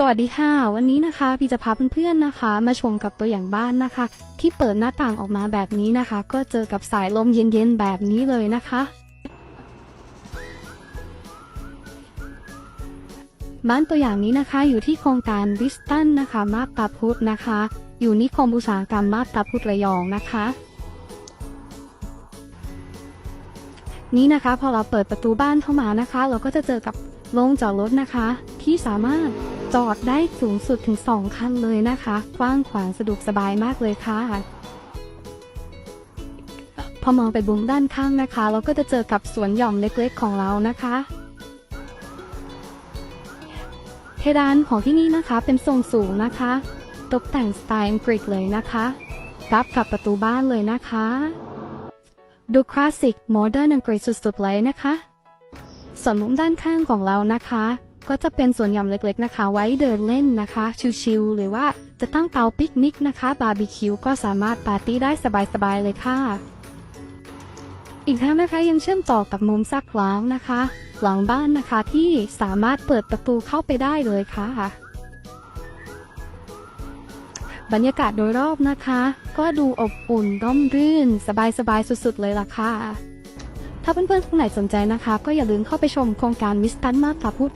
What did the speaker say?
สวัสดีค่ะ วันนี้นะคะพี่จะพาเพื่อนๆนะคะ มาชมกับตัวอย่างบ้านนะคะ ที่เปิดหน้าต่างออกมาแบบนี้นะคะ ก็เจอกับสายลมเย็นๆแบบนี้เลยนะคะ บ้านตัวอย่างนี้นะคะอยู่ที่โครงการวิสตันนะคะมาบตาพุธนะคะ อยู่นิคมอุตสาหกรรมมาบตาพุธระยองนะคะ นี่นะคะพอเราเปิดประตูบ้านเข้ามานะคะ เราก็จะเจอกับโรงจอดรถนะคะ ที่สามารถ จอดได้สูงสุดถึง 2 คันเลยนะคะ กว้างขวางสะดวกสบายมากเลยค่ะ พอมองไปบุมด้านข้างนะคะ เราก็จะเจอกับสวนหย่อมเล็กๆของเรานะคะเพดานของที่นี่นะคะเป็นทรงสูงนะคะ ตกแต่งสไตล์อังกฤษเลยนะคะรับกับประตูบ้านเลยนะคะ ดูคลาสสิกโมเดิร์นอังกฤษสุดๆเลยนะคะส่วนมุมด้านข้างของเรานะคะ ก็จะเป็นสวนหย่อมเล็กๆนะคะ ไว้เดินเล่นนะคะ ชิลๆหรือว่าจะตั้งเตาปิกนิกนะคะ บาร์บีคิวก็สามารถปาร์ตี้ได้สบายๆเลยค่ะ อีกทั้งนะคะยังเชื่อมต่อกับมุมซักล้างนะคะ หลังบ้านนะคะที่สามารถเปิดประตูเข้าไปได้เลยค่ะ บรรยากาศโดยรอบนะคะ ก็ดูอบอุ่นร่มรื่น สบายๆสุดๆ เลยล่ะค่ะถ้าเพื่อนๆคนไหนสนใจนะคะ ก็อย่าลืมเข้าไปชมโครงการมิสตันมากค่ะพูด